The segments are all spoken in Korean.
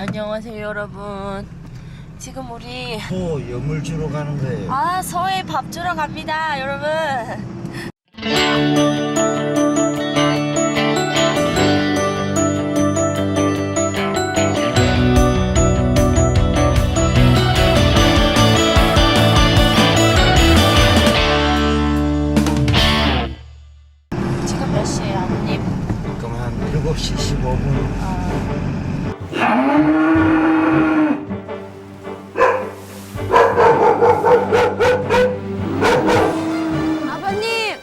안녕하세요 여러분 지금 우리 소 염을 주러 가는 거예요. 아 서해 밥 주러 갑니다 여러분 지금 몇 시에요 아버님? 그럼 한 7시 15분. 아 버님!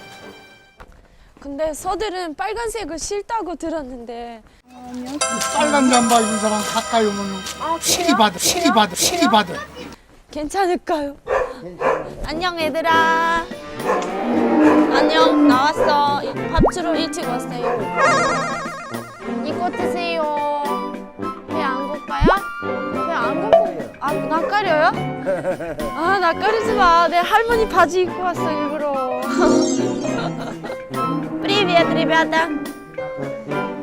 근데 서들은 빨간색을 싫다고 들었는데. 빨간 잠바 입은 사람 가까이 오면 시기 받아, 시기 받아, 시기 받아. 괜찮을까요? 안녕 얘들아. 안녕 나왔어. 밥 주러 일찍 왔어요. 이거 드세요 아, 낯가려요? 아 낯가리지 마 내 할머니 바지 입고 왔어 일부러 프리비엣 리베다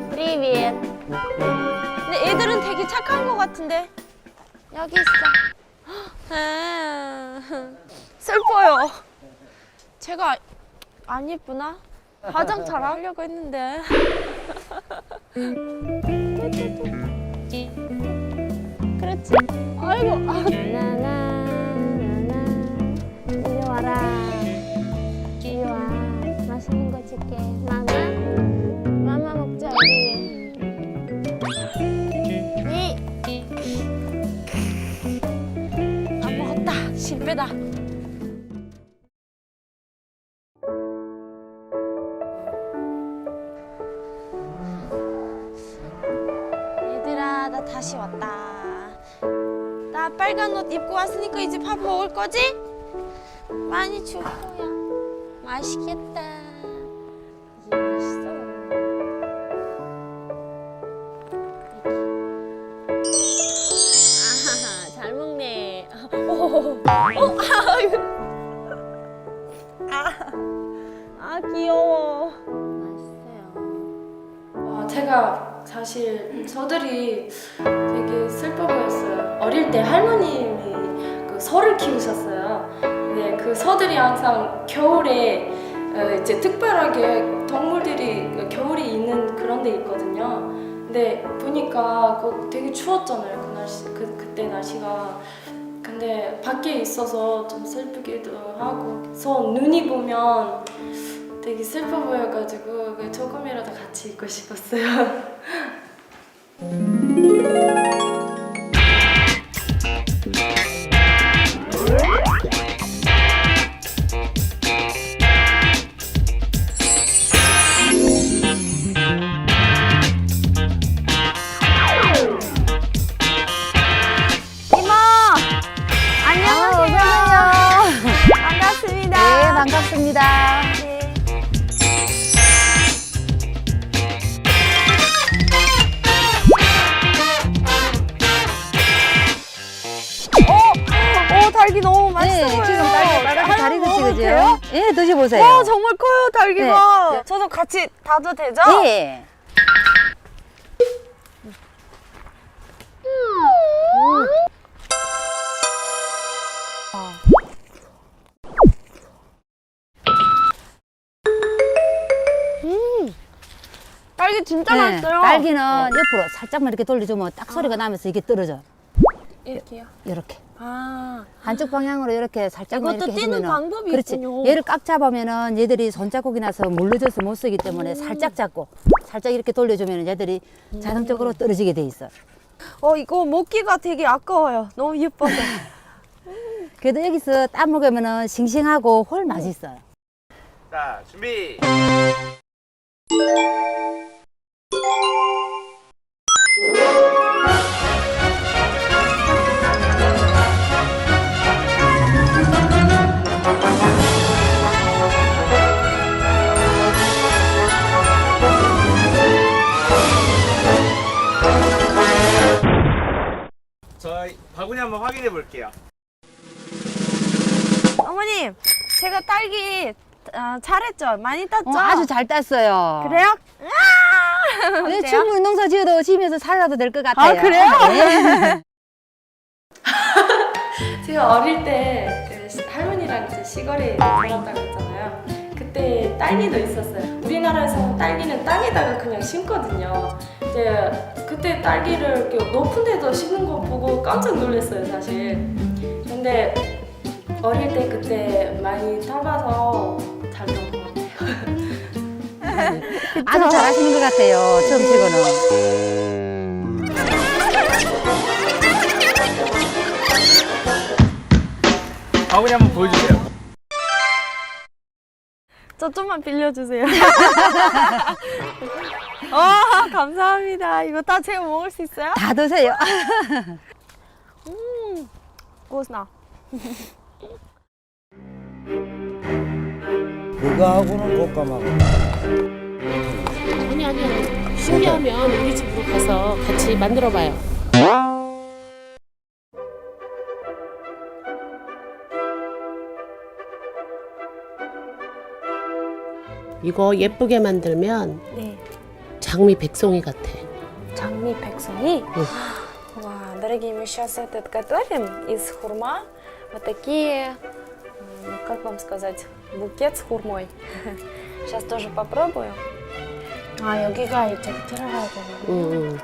프리비엣 근데 애들은 되게 착한 것 같은데 여기 있어 아, 슬퍼요. 제가 안 예쁘나? 화장 잘 하려고 했는데. 그렇지. 아이고. 빨간 옷 입고 왔으니까 이제 밥 먹을 거지? 많이 줄 거야. 맛있겠다. 이게 맛있어. 아하하, 잘 먹네. 오, 어, 아유. 아, 아 귀여워. 맛있어요. 어, 제가 사실 저들이 되게 슬퍼 보였어요. 어릴 때 할머님이 그 소를 키우셨어요. 근데 그 소들이 항상 겨울에 어, 이제 특별하게 동물들이 그 겨울이 있는 그런 데 있거든요. 근데 보니까 그 되게 추웠잖아요. 그 날씨 그 그때 날씨가. 근데 밖에 있어서 좀 슬프기도 하고 소 눈이 보면 되게 슬퍼 보여가지고 그 조금이라도 같이 있고 싶었어요. 오, 달기 너무 맛있어 네, 보여요. 지금 딸기 빨갛게 잘 익었지, 먹어도 그죠? 예, 드셔보세요. 와, 정말 커요, 달기가. 네. 저도 같이 다도 되죠? 예. 딸기 진짜 네, 맛있어요. 딸기는 옆으로 살짝만 이렇게 돌려주면 딱 소리가 나면서 이게 떨어져. 이렇게요. 이렇게. 아, 한쪽 방향으로 이렇게 이것도 이렇게 뛰는 방법이 그렇지. 있군요. 얘를 꽉 잡으면은 얘들이 손자국이 나서 물러져서 못 쓰기 때문에 음. 살짝 잡고 살짝 이렇게 돌려주면은 얘들이 자동적으로 떨어지게 돼 있어. 어, 이거 먹기가 되게 아까워요. 너무 예뻐서. 그래도 여기서 따 먹으면은 싱싱하고 홀 맛있어요. 자, 준비. 확인해 볼게요. 어머님, 제가 딸기 아, 잘했죠? 많이 땄죠? 어, 아주 잘 땄어요. 그래요? 아! 네, 어때요? 충분히 농사 지어도 집에서 살아도 될 것 같아요. 아, 그래요? 예. 제가 어릴 때그 할머니랑 이제 시골에 살았다고 했잖아요. 그때 딸기도 있었어요. 우리나라에서는 딸기는 땅에다가 그냥 심거든요. 이제 그때 딸기를 이렇게 높은 데도 심는 거 보고 깜짝 놀랐어요, 사실. 근데 어릴 때 그때 많이 타봐서 잘된것 같아요. 아주 잘하시는 것 같아요. 처음 치고는. 바구니 한번 보여주세요. 저 좀만 빌려주세요. 어, 감사합니다. 이거 다 제가 먹을 수 있어요? 다 드세요. 고스나. 그거하고는 볶아먹어. 아니 아니요. 신기하면 우리 집으로 가서 같이 만들어 봐요. 이거 예쁘게 만들면 네. 장미 백송이 같아. 장미 백송이. Вау, дорогие, мы сейчас этот готовим из хурма. Вот такие, м, как вам сказать, букет с хурмой. Сейчас тоже попробую. 아 여기가 이렇게 들어가야 되는 응, 응.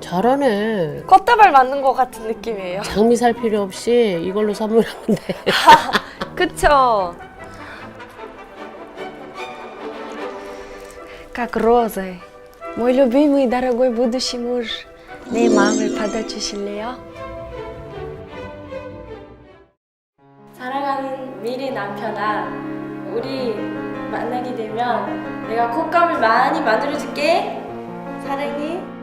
잘하네. 꽃다발 만든 것 같은 느낌이에요. 장미 살 필요 없이 이걸로 선물하면 돼. 그쵸? Как розы. Мой любимый и дорогой будущий муж. 내 마음을 받아주실래요? 사랑하는 미래 남편아, 우리 만나게 되면 내가 콧감을 많이 만들어줄게. 사랑해.